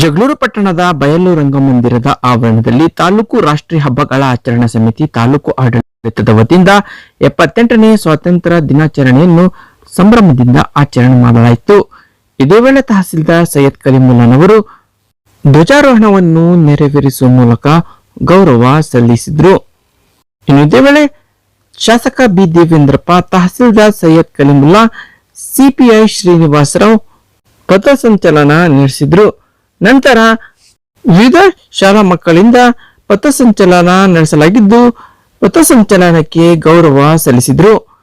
ಜಗಳೂರು ಪಟ್ಟಣದ ಬಯಲು ರಂಗಮಂದಿರದ ಆವರಣದಲ್ಲಿ ತಾಲೂಕು ರಾಷ್ಟ್ರೀಯ ಹಬ್ಬಗಳ ಆಚರಣಾ ಸಮಿತಿ ತಾಲೂಕು ಆಡಳಿತದ ವತಿಯಿಂದ ಎಪ್ಪತ್ತೆಂಟನೇ ಸ್ವಾತಂತ್ರ್ಯ ದಿನಾಚರಣೆಯನ್ನು ಸಂಭ್ರಮದಿಂದ ಆಚರಣೆ ಮಾಡಲಾಯಿತು. ಇದೇ ವೇಳೆ ತಹಸೀಲ್ದಾರ್ ಸೈಯದ್ ಕಲಿಮುಲ್ಲಾನ್ ಅವರು ಧ್ವಜಾರೋಹಣವನ್ನು ನೆರವೇರಿಸುವ ಮೂಲಕ ಗೌರವ ಸಲ್ಲಿಸಿದ್ರು. ಇನ್ನು ಇದೇ ವೇಳೆ ಶಾಸಕ ಬಿ ದೇವೇಂದ್ರಪ್ಪ, ತಹಸೀಲ್ದಾರ್ ಸೈಯದ್ ಕಲಿಮುಲ್ಲಾ ಸಿಪಿಐ ಶ್ರೀನಿವಾಸರಾವ್ ಪಥಸಂಚಲನ ನಡೆಸಿದ್ರು. ನಂತರ ವಿವಿಧ ಶಾಲಾ ಮಕ್ಕಳಿಂದ ಪಥಸಂಚಲನ ನಡೆಸಲಾಗಿದ್ದು ಪಥಸಂಚಲನಕ್ಕೆ ಗೌರವ ಸಲ್ಲಿಸಿದರು.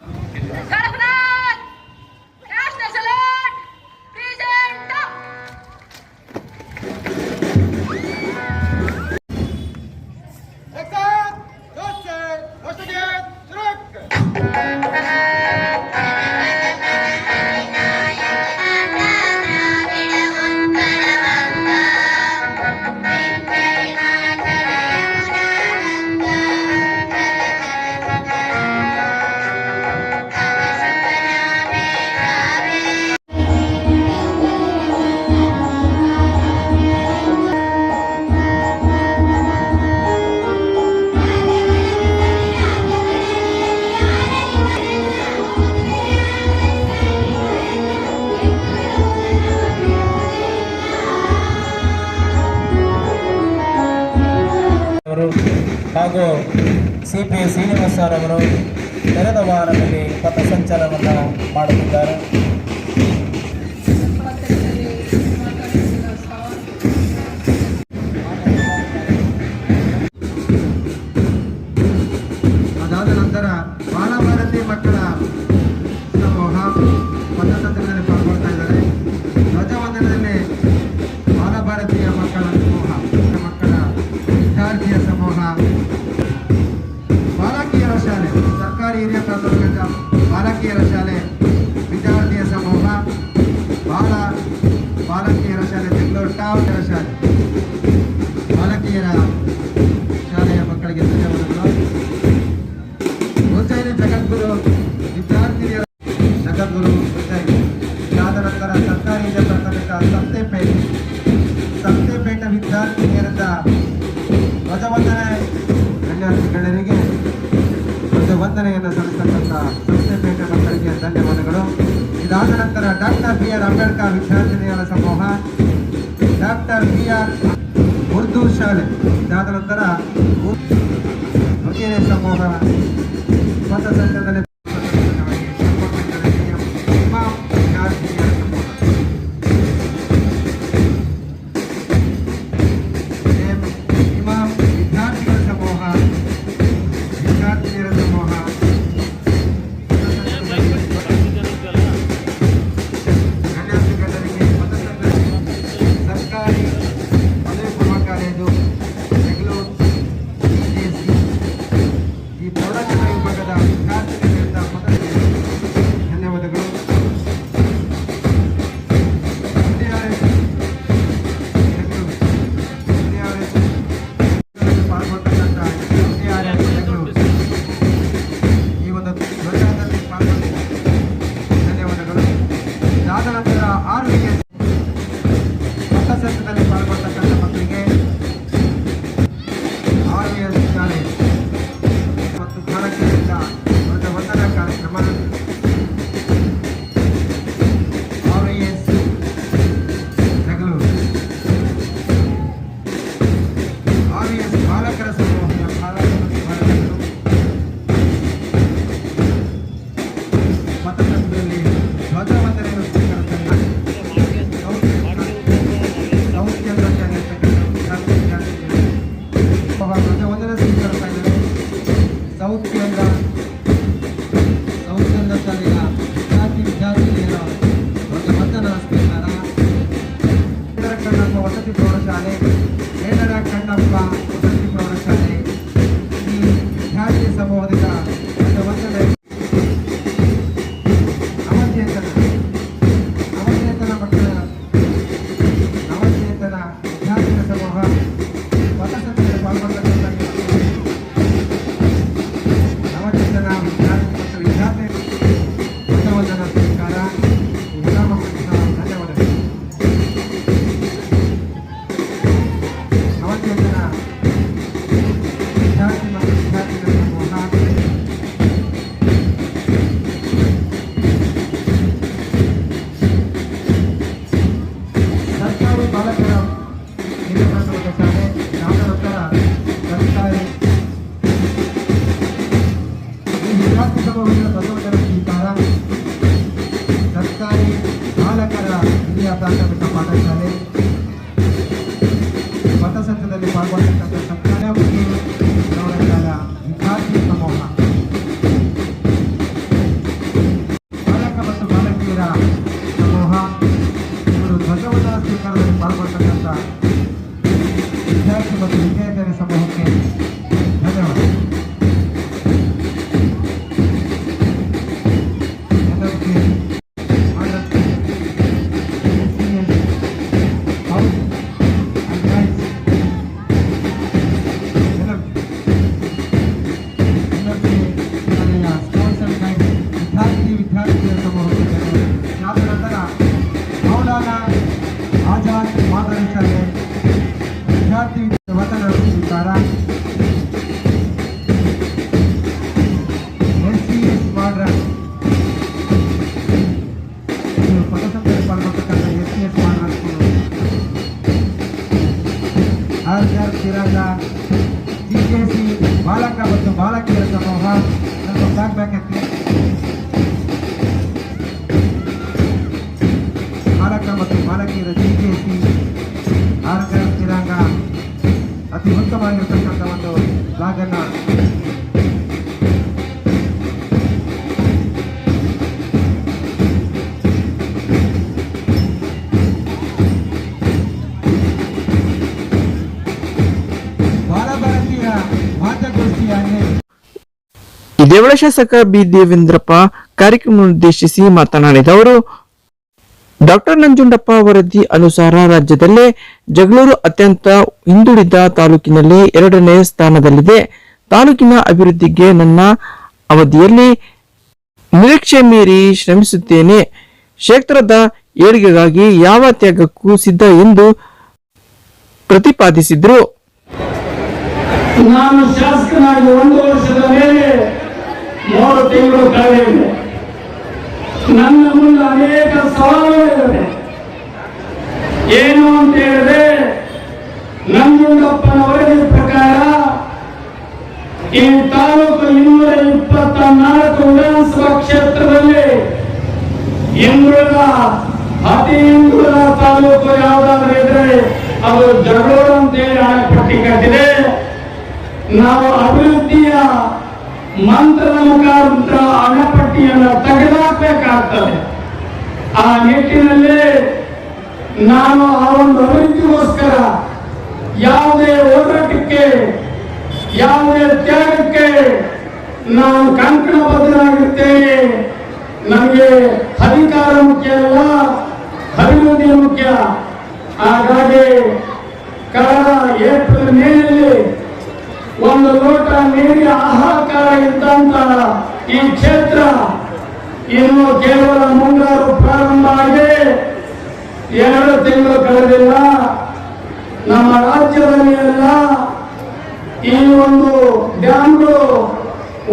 Doctor doctor B R Ambedkar विद्यारथिन समूह डाक्टर बी आर उर्दू शाले जातर समूह ವಸತಿ ಪ್ರೌಢಶಾಲೆ ಏಳರ ಕಣ್ಣಪ್ಪ ಬಸವಣ್ಣನ ಸ್ವೀಕಾರ ಸರ್ಕಾರಿ ಬಾಲಕರ ಹಿರಿಯ ಪ್ರಾಥಮಿಕ ಪಾಠಶಾಲೆ. ಇದೇ ವೇಳೆ ಶಾಸಕ ಬಿ ದೇವೇಂದ್ರಪ್ಪ ಕಾರ್ಯಕ್ರಮ ಉದ್ದೇಶಿಸಿ ಮಾತನಾಡಿದ ಅವರು, ಡಾಕ್ಟರ್ ನಂಜುಂಡಪ್ಪ ವರದಿ ಅನುಸಾರ ರಾಜ್ಯದಲ್ಲೇ ಜಗಳೂರು ಅತ್ಯಂತ ಹಿಂದುಳಿದ ತಾಲೂಕಿನಲ್ಲಿ ಎರಡನೇ ಸ್ಥಾನದಲ್ಲಿದೆ. ತಾಲೂಕಿನ ಅಭಿವೃದ್ಧಿಗೆ ನನ್ನ ಅವಧಿಯಲ್ಲಿ ನಿರೀಕ್ಷೆ ಮೀರಿ ಶ್ರಮಿಸುತ್ತೇನೆ. ಕ್ಷೇತ್ರದ ಏಳಿಗೆಗಾಗಿ ಯಾವ ತ್ಯಾಗಕ್ಕೂ ಸಿದ್ಧ ಎಂದು ಪ್ರತಿಪಾದಿಸಿದರು. ನಾನು ಶಾಸಕನಾಗಿ ಒಂದು ವರ್ಷದ ಮೇಲೆ ಮೂರು ತಿಂಗಳು ಕಳೆದಿದೆ ನನ್ನ ಮುಂದೆ ಅನೇಕ ಸವಾಲುಗಳಿವೆ ಏನು ಅಂತ ಹೇಳಿದ್ರೆ, ನಂಜುಂಡಪ್ಪನ ವರದಿ ಪ್ರಕಾರ ಈ ತಾಲೂಕು ಇನ್ನೂರ ಇಪ್ಪತ್ತ ನಾಲ್ಕು ವಿಧಾನಸಭಾ ಕ್ಷೇತ್ರದಲ್ಲಿ ಹಿಂದುಳಿದ ಅತಿ ಹಿಂದುಳಿದ ತಾಲೂಕು ಯಾವ್ದಾದ್ರು ಇದ್ರೆ ಅದು ಜಗಳೂರು ಅಂತೇಳಿ ಆಣೆಪಟ್ಟಿ ಕಟ್ಟಿದೆ. ನಾವು ಅಭಿವೃದ್ಧಿಯ ಮಂತ್ರದ ಮುಖಾಂತರ ಹಣಪಟ್ಟಿಯನ್ನು ತೆಗೆದಾಕಬೇಕಾಗ್ತದೆ. ಆ ನಿಟ್ಟಿನಲ್ಲಿ ನಾನು ಆ ಒಂದು ಅಭಿವೃದ್ಧಿಗೋಸ್ಕರ ಯಾವುದೇ ಹೋರಾಟಕ್ಕೆ, ಯಾವುದೇ ತ್ಯಾಗಕ್ಕೆ ನಾನು ಕಂಕಣಬದ್ಧನಾಗಿರ್ತೇನೆ ನನಗೆ ಅಧಿಕಾರ ಮುಖ್ಯ ಅಲ್ಲ, ಅಭಿವೃದ್ಧಿ ಮುಖ್ಯ. ಹಾಗಾಗಿ ಕಳೆದ ಏಪ್ರಿಲ್ ಮೇನಲ್ಲಿ ಒಂದು ಲೋಟ ನೀರಿನ ಆಹಾಕಾರ ಇದ್ದಂತ ಈ ಕ್ಷೇತ್ರ ಇನ್ನು ಕೇವಲ ಮುಂಗಾರು ಪ್ರಾರಂಭ ಆಗಿದೆ. ಎರಡು ತಿಂಗಳು ಕಳೆದಿಲ್ಲ. ನಮ್ಮ ರಾಜ್ಯದಲ್ಲಿ ಎಲ್ಲ ಈ ಒಂದು ಡ್ಯಾಮ್ಗಳು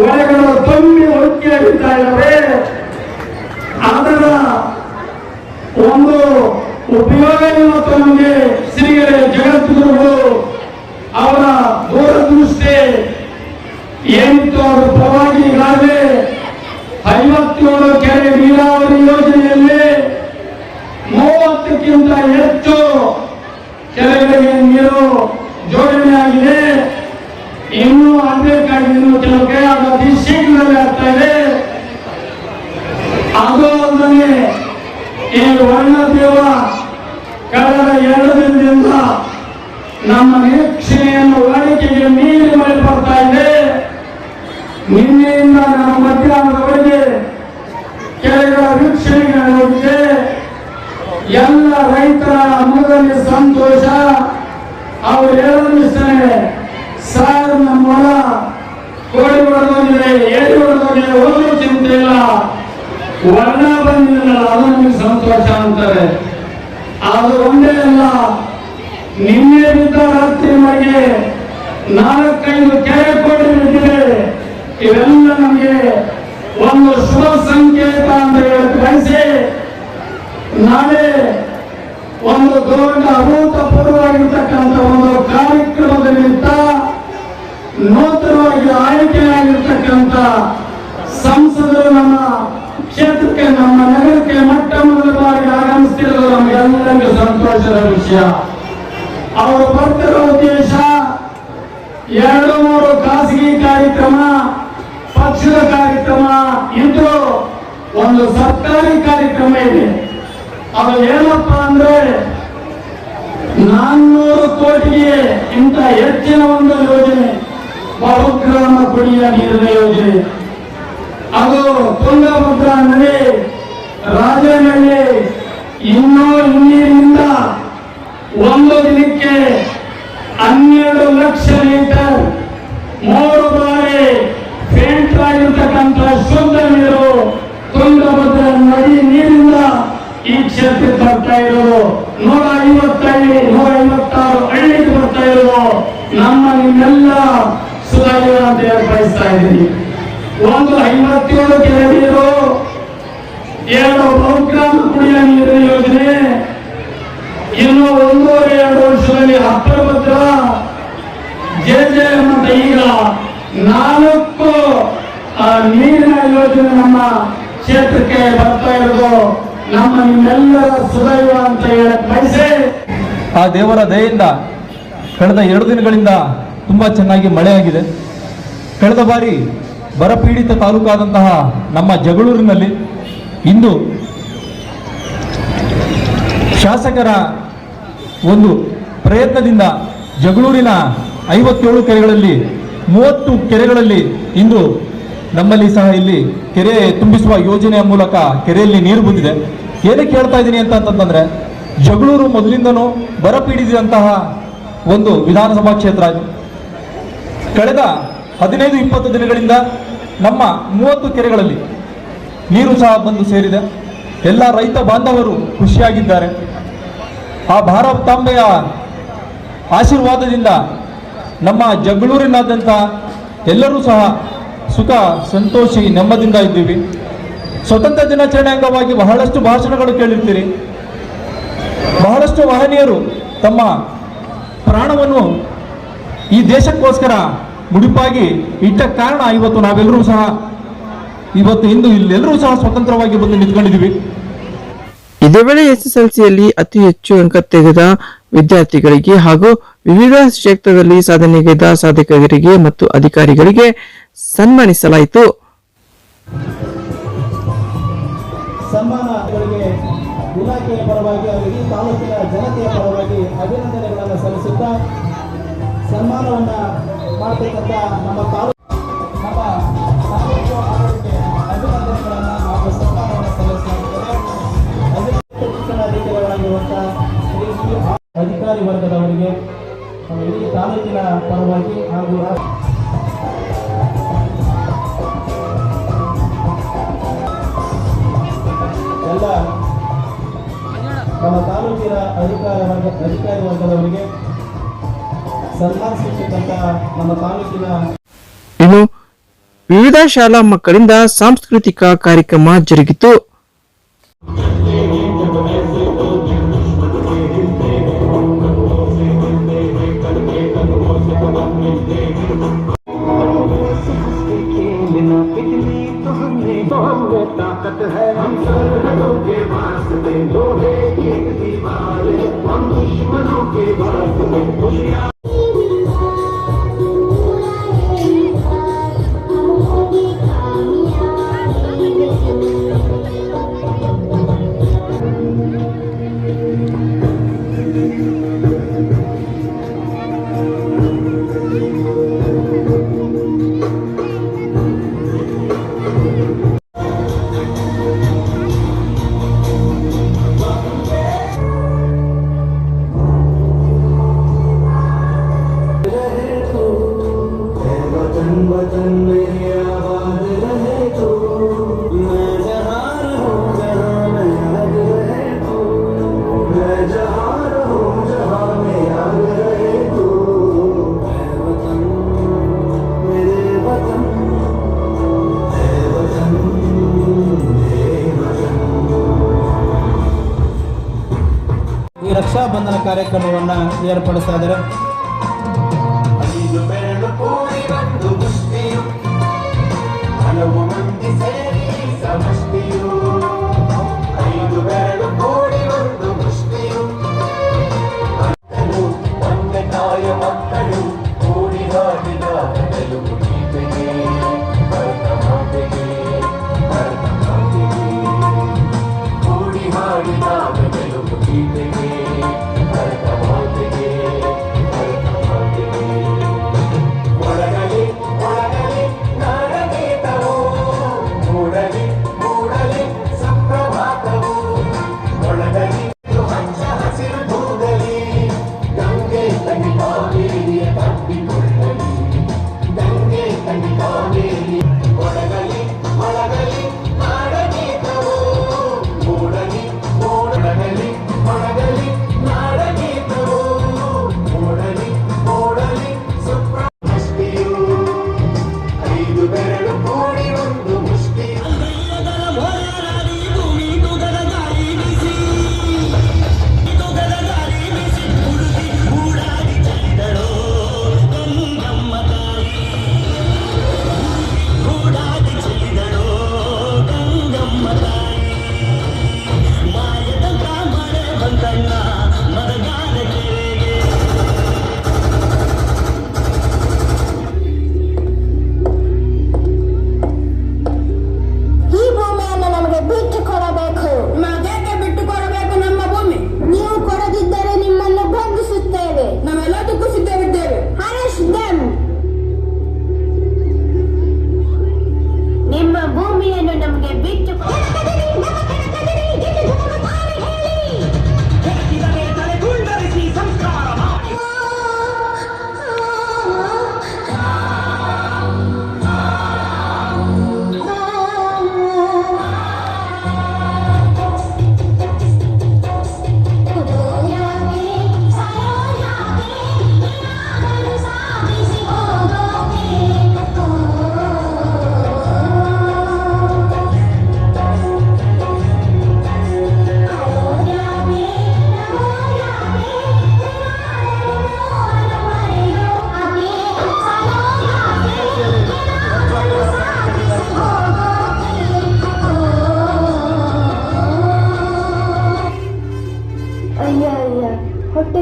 ಒಳಗಳು ತುಂಬಿ ಹೊಕ್ಕಿ ಆಗಿದ್ದಾ ಇದ್ದಾರೆ ಅದರ ಒಂದು ಉಪಯೋಗ ಇವತ್ತು ನಮಗೆ ಶ್ರೀಗರೆ ಅದರ ಪರವಾಗಿ ಈಗಾಗಲೇ ಐವತ್ತೇಳು ಕೆರೆ ನೀರಾವರಿ ಯೋಜನೆಯಲ್ಲಿ ಮೂವತ್ತಕ್ಕಿಂತ ಹೆಚ್ಚು ಕೆರೆಗಳಿಗೆ ನೀರು ಜೋಡಣೆಯಾಗಿದೆ ಇನ್ನೂ ಆಗಬೇಕಾಗಿದೆ ಇನ್ನು ಕೆಲವು ಕಡೆ ಅದು ಅತಿ ಶೀಘ್ರದಲ್ಲಿ ಆಗ್ತಾ ಇದೆ. ಅದು ಅಲ್ಲದೆ ಈ ವರ್ಣದೇವ ಕಳೆದ ಎರಡು ದಿನದಿಂದ ನಮ್ಮ ಹೊಡೆದೋಗಿದೆ ಒಂದು ಚಿಂತೆ ಇಲ್ಲ. ವರ್ಣ ಬಂದಿಲ್ಲ ಅದು ನಮಗೆ ಸಂತೋಷ ಅಂತಾರೆ. ಅದು ಒಂದೇ ಅಲ್ಲ, ನಿನ್ನೆ ಬಿದ್ದ ರಾತ್ರಿ ಮಳೆಗೆ ನಾಲ್ಕೈದು ಕೆರೆ ಕೋಟಿ ಬಿದ್ದಿದೆ. ಇವೆಲ್ಲ ನಮಗೆ ಒಂದು ಶುಭ ಸಂಕೇತ ಅಂತ ಹೇಳಕ್ ಬಯಸಿ, ನಾಳೆ ಒಂದು ದೊಡ್ಡ ಅಭೂತಪೂರ್ವವಾಗಿರ್ತಕ್ಕಂಥ ಒಂದು ಕಾರ್ಯಕ್ರಮದ ನಿಮಿತ್ತ ನೂತನವಾಗಿ ಆಯ್ಕೆಯಾಗಿರ್ತಕ್ಕಂಥ ಸಂಸದರು ನಮ್ಮ ಕ್ಷೇತ್ರಕ್ಕೆ, ನಮ್ಮ ನಗರಕ್ಕೆ, ಮೊಟ್ಟ ಮೊದಲ ಬಾರಿ ಆಗಮಿಸ್ತಿರೋದು ನಮಗೆಲ್ಲರಿಗೂ ಸಂತೋಷದ ವಿಷಯ. ಅವರು ಬರ್ತಿರೋ ಉದ್ದೇಶ ಎರಡು ಮೂರು ಖಾಸಗಿ ಕಾರ್ಯಕ್ರಮ, ಪಕ್ಷದ ಕಾರ್ಯಕ್ರಮ ಇದು ಒಂದು ಸರ್ಕಾರಿ ಕಾರ್ಯಕ್ರಮ ಇದೆ. ಅದು ಏನಪ್ಪ ಅಂದ್ರೆ ನಾನ್ನೂರು ಕೋಟಿಗೆ ಇಂಥ ಹೆಚ್ಚಿನ ಒಂದು ಯೋಜನೆ, ಬಹುಗ್ರಾಮ ಕುಡಿಯ ನೀರಿನ ಯೋಜನೆ. ಅದು ತುಂಗಭದ್ರ ನದಿ ರಾಜನಹಳ್ಳಿ ಇನ್ನೂ ಇನ್ನೀರಿಂದ ಒಂದು ದಿನಕ್ಕೆ ಹನ್ನೆರಡು ಲಕ್ಷ ಲೀಟರ್ ಮೂರು ಬಾರಿ ಫೇಂಟ್ ಆಗಿರ್ತಕ್ಕಂಥ ಶುದ್ಧ ನೀರು ತುಂಗಭದ್ರ ನದಿ ನೀರಿಂದ ಈ ಕ್ಷೇತ್ರಕ್ಕೆ ಬರ್ತಾ ಇರೋದು. ನೂರ ಐವತ್ತೈದು, ನೂರ ಐವತ್ತಾರು ಹಳ್ಳಿಗೆ ಬರ್ತಾ ಇರೋದು. ನಮ್ಮ ನಿಮ್ಮೆಲ್ಲ ಹೇಳಿ ಬಯಸ್ತಾ ಇದ್ದೀನಿ ಒಂದು ಐವತ್ತೇಳು ಕೆರೆ ನೀರು ಎರಡು ಬಹುಗ್ರಾಮ ಕುಡಿಯ ನೀರಿನ ಯೋಜನೆ. ಇನ್ನು ಒಂದೂವರೆ ಎರಡು ವರ್ಷದಲ್ಲಿ ಹತ್ತೊಂಬತ್ತರ ಜೆ ಜೆ ಮತ್ತ ಈಗ ನಾಲ್ಕು ನೀರಿನ ಯೋಜನೆ ನಮ್ಮ ಕ್ಷೇತ್ರಕ್ಕೆ ಬರ್ತಾ ಇರೋದು. ನಮ್ಮ ನಿಮ್ಮೆಲ್ಲರ ಸುದೈವ ಅಂತ ಹೇಳಕ್ ಬಯಸಿ. ಆ ದೇವರ ದಯೆಯಿಂದ ಕಳೆದ ಎರಡು ದಿನಗಳಿಂದ ತುಂಬಾ ಚೆನ್ನಾಗಿ ಮಳೆಯಾಗಿದೆ. ಕಳೆದ ಬಾರಿ ಬರಪೀಡಿತ ತಾಲೂಕಾದಂತಹ ನಮ್ಮ ಜಗಳೂರಿನಲ್ಲಿ ಇಂದು ಶಾಸಕರ ಒಂದು ಪ್ರಯತ್ನದಿಂದ ಜಗಳೂರಿನ ಐವತ್ತೇಳು ಕೆರೆಗಳಲ್ಲಿ, ಮೂವತ್ತು ಕೆರೆಗಳಲ್ಲಿ ಇಂದು ನಮ್ಮಲ್ಲಿ ಸಹ ಇಲ್ಲಿ ಕೆರೆ ತುಂಬಿಸುವ ಯೋಜನೆಯ ಮೂಲಕ ಕೆರೆಯಲ್ಲಿ ನೀರು ಬಂದಿದೆ. ಏನಕ್ಕೆ ಹೇಳ್ತಾ ಇದ್ದೀನಿ ಅಂತ ಅಂತಂದ್ರೆ, ಜಗಳೂರು ಮೊದಲಿಂದನೂ ಬರಪೀಡಿಸಿದಂತಹ ಒಂದು ವಿಧಾನಸಭಾ ಕ್ಷೇತ್ರ ಕಳೆದ ಹದಿನೈದು ಇಪ್ಪತ್ತು ದಿನಗಳಿಂದ ನಮ್ಮ ಮೂವತ್ತು ಕೆರೆಗಳಲ್ಲಿ ನೀರು ಸಹ ಬಂದು ಸೇರಿದೆ. ಎಲ್ಲ ರೈತ ಬಾಂಧವರು ಖುಷಿಯಾಗಿದ್ದಾರೆ. ಆ ಭಾರತಾಂಬೆಯ ಆಶೀರ್ವಾದದಿಂದ ನಮ್ಮ ಜಗಳೂರಿನಾದ್ಯಂತ ಎಲ್ಲರೂ ಸಹ ಸುಖ, ಸಂತೋಷಿ ನೆಮ್ಮದಿಯಿಂದ ಇದ್ದೀವಿ. ಸ್ವತಂತ್ರ ದಿನಾಚರಣೆ ಅಂಗವಾಗಿ ಬಹಳಷ್ಟು ಭಾಷಣಗಳು ಕೇಳಿರ್ತೀರಿ. ಬಹಳಷ್ಟು ಮಹನೀಯರು ತಮ್ಮ ಪ್ರಾಣವನ್ನು ಈ ದೇಶಕ್ಕೋಸ್ಕರ ಮುಡಿಪಾಗಿ ಇಟ್ಟ ಕಾರಣ ಇವತ್ತು ನಾವೆಲ್ಲರೂ ಸಹ ಇವತ್ತು ಇಂದು ಇಲ್ಲೆಲ್ಲರೂ ಸಹ ಸ್ವತಂತ್ರವಾಗಿ ಬಂದು ನಿಂತ್ಕೊಂಡಿದ್ದೀವಿ. ಇದೇ ವೇಳೆ ಎಸ್ಎಸ್ಎಲ್ಸಿಯಲ್ಲಿ ಅತಿ ಹೆಚ್ಚು ಅಂಕ ತೆಗೆದ ವಿದ್ಯಾರ್ಥಿಗಳಿಗೆ ಹಾಗೂ ವಿವಿಧ ಕ್ಷೇತ್ರದಲ್ಲಿ ಸಾಧನೆಗೈದ ಸಾಧಕರಿಗೆ ಮತ್ತು ಅಧಿಕಾರಿಗಳಿಗೆ ಸನ್ಮಾನಿಸಲಾಯಿತು. ಮಾಡತಕ್ಕಂಥ ನಮ್ಮ ತಾಲೂಕು ನಮ್ಮ ತಾಲೂಕು ಆಡಳಿತಕ್ಕೆ ಅಭಿನಂದನೆಗಳನ್ನು ಹಾಗೂ ಸನ್ಮಾನವನ್ನು ಅಧಿಕಾರಿ ವರ್ಗದವರಿಗೆ ಇಡೀ ತಾಲೂಕಿನ ಪರವಾಗಿ ಹಾಗೂ ಎಲ್ಲ ನಮ್ಮ ತಾಲೂಕಿನ ಅಧಿಕಾರ ವರ್ಗ ಅಧಿಕಾರಿ ವರ್ಗದವರಿಗೆ ಇನ್ನು ವಿವಿಧ ಶಾಲಾ ಮಕ್ಕಳಿಂದ ಸಾಂಸ್ಕೃತಿಕ ಕಾರ್ಯಕ್ರಮ ಜರುಗಿತು ഏർപ്പെടുത്തുന്നതിനും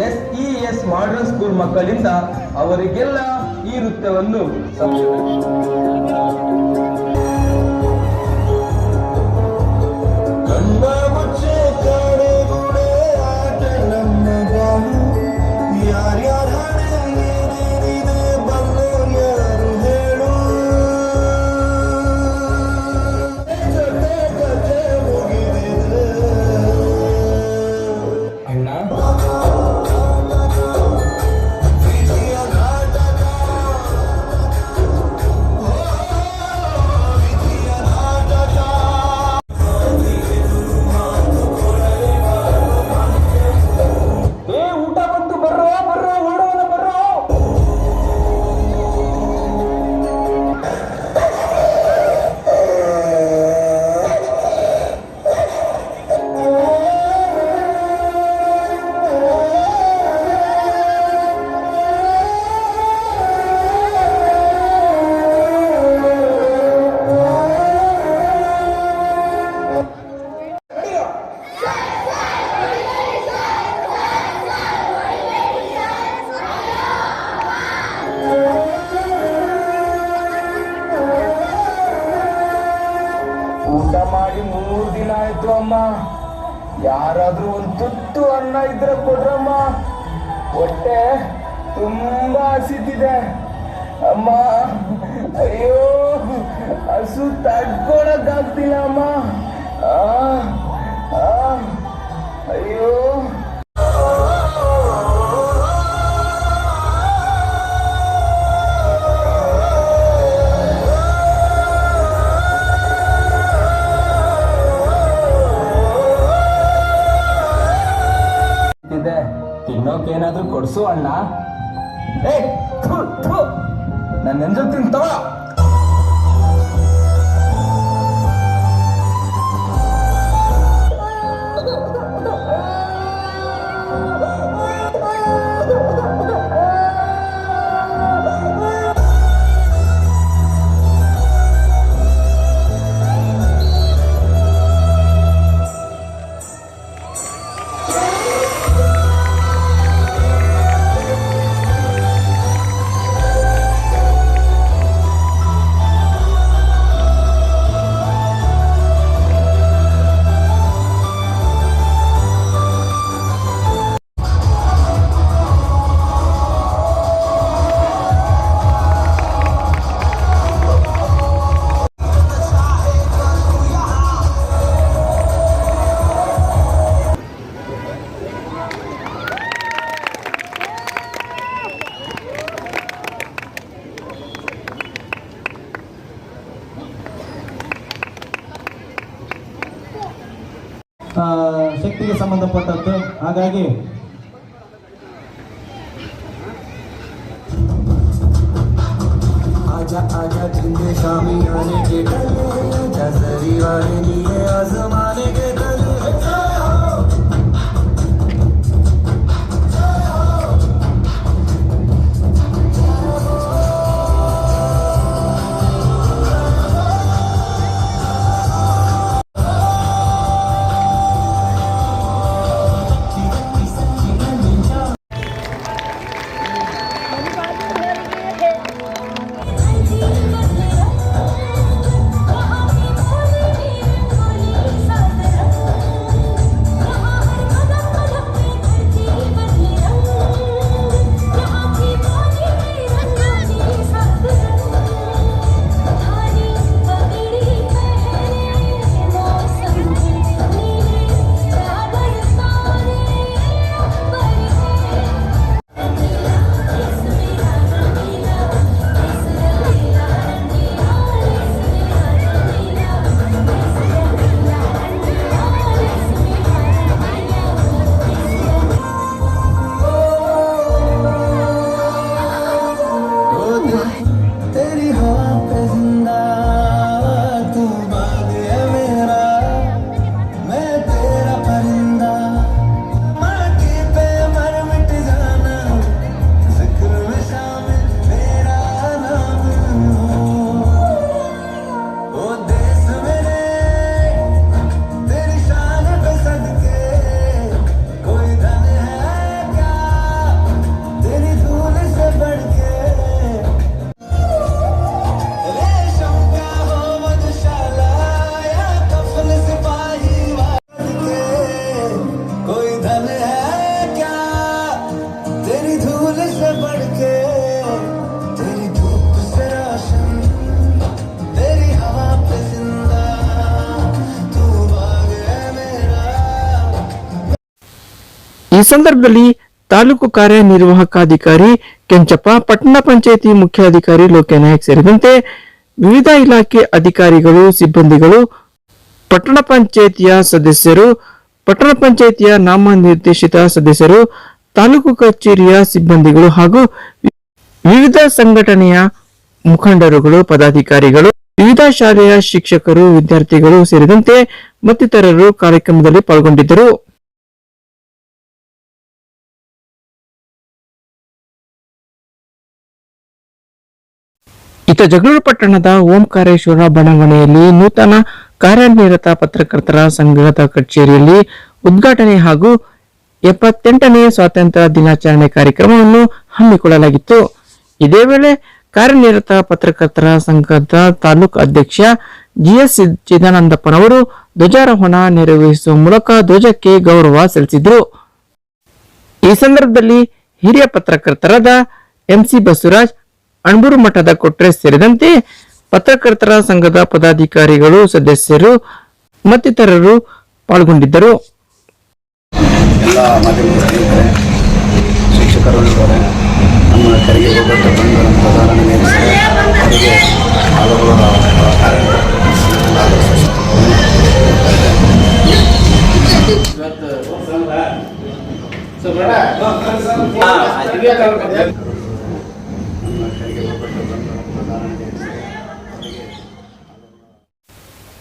S E S modern school ಮಕ್ಕಳಿಂದ ಅವರಿಗೆಲ್ಲ ಈ ನೃತ್ಯವನ್ನು ส่ว zamane ke ಈ ಸಂದರ್ಭದಲ್ಲಿ ತಾಲೂಕು ಕಾರ್ಯನಿರ್ವಾಹಕಾಧಿಕಾರಿ ಕೆಂಚಪ್ಪ, ಪಟ್ಟಣ ಪಂಚಾಯಿತಿ ಮುಖ್ಯಾಧಿಕಾರಿ ಲೋಕನಾಯಕ್ ಸೇರಿದಂತೆ ವಿವಿಧ ಇಲಾಖೆ ಅಧಿಕಾರಿಗಳು, ಸಿಬ್ಬಂದಿಗಳು, ಪಟ್ಟಣ ಪಂಚಾಯಿತಿಯ ಸದಸ್ಯರು, ಪಟ್ಟಣ ಪಂಚಾಯಿತಿಯ ನಾಮನಿರ್ದೇಶಿತ ಸದಸ್ಯರು, ತಾಲೂಕು ಕಚೇರಿಯ ಸಿಬ್ಬಂದಿಗಳು ಹಾಗೂ ವಿವಿಧ ಸಂಘಟನೆಯ ಮುಖಂಡರುಗಳು, ಪದಾಧಿಕಾರಿಗಳು, ವಿವಿಧ ಶಾಲೆಯ ಶಿಕ್ಷಕರು, ವಿದ್ಯಾರ್ಥಿಗಳು ಸೇರಿದಂತೆ ಮತ್ತಿತರರು ಕಾರ್ಯಕ್ರಮದಲ್ಲಿ ಪಾಲ್ಗೊಂಡಿದ್ದರು. ಇತ ಜಗಳೂರು ಪಟ್ಟಣದ ಓಂಕಾರೇಶ್ವರ ಬಡಾವಣೆಯಲ್ಲಿ ನೂತನ ಕಾರ್ಯನಿರತ ಪತ್ರಕರ್ತರ ಸಂಘದ ಕಚೇರಿಯಲ್ಲಿ ಉದ್ಘಾಟನೆ ಹಾಗೂ ಎಪ್ಪತ್ತೆಂಟನೇ ಸ್ವಾತಂತ್ರ್ಯ ದಿನಾಚರಣೆ ಕಾರ್ಯಕ್ರಮವನ್ನು ಹಮ್ಮಿಕೊಳ್ಳಲಾಗಿತ್ತು. ಇದೇ ವೇಳೆ ಕಾರ್ಯನಿರತ ಪತ್ರಕರ್ತರ ಸಂಘದ ತಾಲೂಕು ಅಧ್ಯಕ್ಷ ಜಿಎಸ್ ಚಿದಾನಂದಪ್ಪನವರು ಧ್ವಜಾರೋಹಣ ನೆರವೇರಿಸುವ ಮೂಲಕ ಧ್ವಜಕ್ಕೆ ಗೌರವ ಸಲ್ಲಿಸಿದರು. ಈ ಸಂದರ್ಭದಲ್ಲಿ ಹಿರಿಯ ಪತ್ರಕರ್ತರಾದ ಎಂಸಿ ಬಸವರಾಜ್ ಅಣಬೂರು ಮಠದ ಕೊಟ್ರೆ ಸೇರಿದಂತೆ ಪತ್ರಕರ್ತರ ಸಂಘದ ಪದಾಧಿಕಾರಿಗಳು ಸದಸ್ಯರು ಮತ್ತಿತರರು ಪಾಲ್ಗೊಂಡಿದ್ದರು ಎಲ್ಲ ಮಾಧ್ಯಮದ ಸ್ನೇಹಿತರೆ ಶಿಕ್ಷಕರು ಇದ್ದಾರೆ ನಮ್ಮ ತೆರಿಗೆ ಹೋಗಟ್ಟು ಬಂದು ನಮ್ಮ ಪ್ರಧಾನ ನೇಮಿಸಿದ್ದಾರೆ ಅವರಿಗೆ ಹಲವು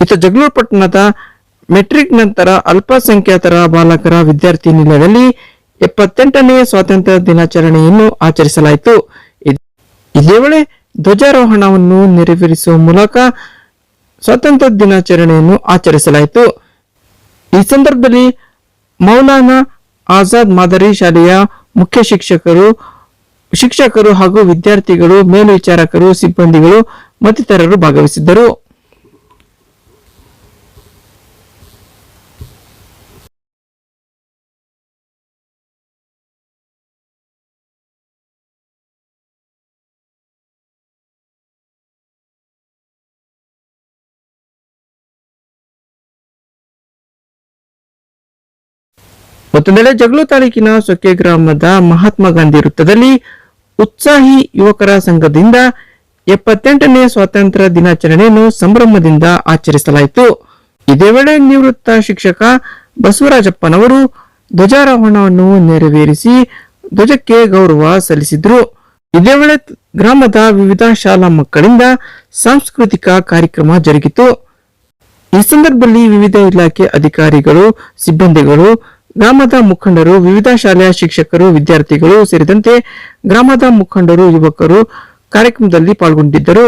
ಇತ ಜಗಳೂರು ಪಟ್ಟಣದ ಮೆಟ್ರಿಕ್ ನಂತರ ಅಲ್ಪಸಂಖ್ಯಾತರ ಬಾಲಕರ ವಿದ್ಯಾರ್ಥಿ ನಿಲಯದಲ್ಲಿ ಎಪ್ಪತ್ತೆಂಟನೇ ಸ್ವಾತಂತ್ರ್ಯ ದಿನಾಚರಣೆಯನ್ನು ಆಚರಿಸಲಾಯಿತು. ಇದೇ ವೇಳೆ ಧ್ವಜಾರೋಹಣವನ್ನು ನೆರವೇರಿಸುವ ಮೂಲಕ ಸ್ವಾತಂತ್ರ್ಯ ದಿನಾಚರಣೆಯನ್ನು ಆಚರಿಸಲಾಯಿತು. ಈ ಸಂದರ್ಭದಲ್ಲಿ ಮೌಲಾನಾ ಆಜಾದ್ ಮಾದರಿ ಶಾಲೆಯ ಮುಖ್ಯ ಶಿಕ್ಷಕರು ಶಿಕ್ಷಕರು ಹಾಗೂ ವಿದ್ಯಾರ್ಥಿಗಳು, ಮೇಲ್ವಿಚಾರಕರು, ಸಿಬ್ಬಂದಿಗಳು, ಮತ್ತಿತರರು ಭಾಗವಹಿಸಿದ್ದರು. ಮತ್ತೊಂದೆಡೆ ಜಗಳೂರು ತಾಲೂಕಿನ ಸೊಕ್ಕೆ ಗ್ರಾಮದ ಮಹಾತ್ಮ ಗಾಂಧಿ ವೃತ್ತದಲ್ಲಿ ಉತ್ಸಾಹಿ ಯುವಕರ ಸಂಘದಿಂದ ಎಪ್ಪತ್ತೆಂಟನೇ ಸ್ವಾತಂತ್ರ್ಯ ದಿನಾಚರಣೆಯನ್ನು ಸಂಭ್ರಮದಿಂದ ಆಚರಿಸಲಾಯಿತು. ಇದೇ ವೇಳೆ ನಿವೃತ್ತ ಶಿಕ್ಷಕ ಬಸವರಾಜಪ್ಪನವರು ಧ್ವಜಾರೋಹಣವನ್ನು ನೆರವೇರಿಸಿ ಧ್ವಜಕ್ಕೆ ಗೌರವ ಸಲ್ಲಿಸಿದ್ರು. ಇದೇ ವೇಳೆ ಗ್ರಾಮದ ವಿವಿಧ ಶಾಲಾ ಮಕ್ಕಳಿಂದ ಸಾಂಸ್ಕೃತಿಕ ಕಾರ್ಯಕ್ರಮ ಜರುಗಿತು. ಈ ಸಂದರ್ಭದಲ್ಲಿ ವಿವಿಧ ಇಲಾಖೆ ಅಧಿಕಾರಿಗಳು, ಸಿಬ್ಬಂದಿಗಳು ಗ್ರಾಮದ ಮುಖಂಡರು ವಿವಿಧ ಶಾಲೆಯ ಶಿಕ್ಷಕರು ವಿದ್ಯಾರ್ಥಿಗಳು ಸೇರಿದಂತೆ ಗ್ರಾಮದ ಮುಖಂಡರು ಯುವಕರು ಕಾರ್ಯಕ್ರಮದಲ್ಲಿ ಪಾಲ್ಗೊಂಡಿದ್ದರು.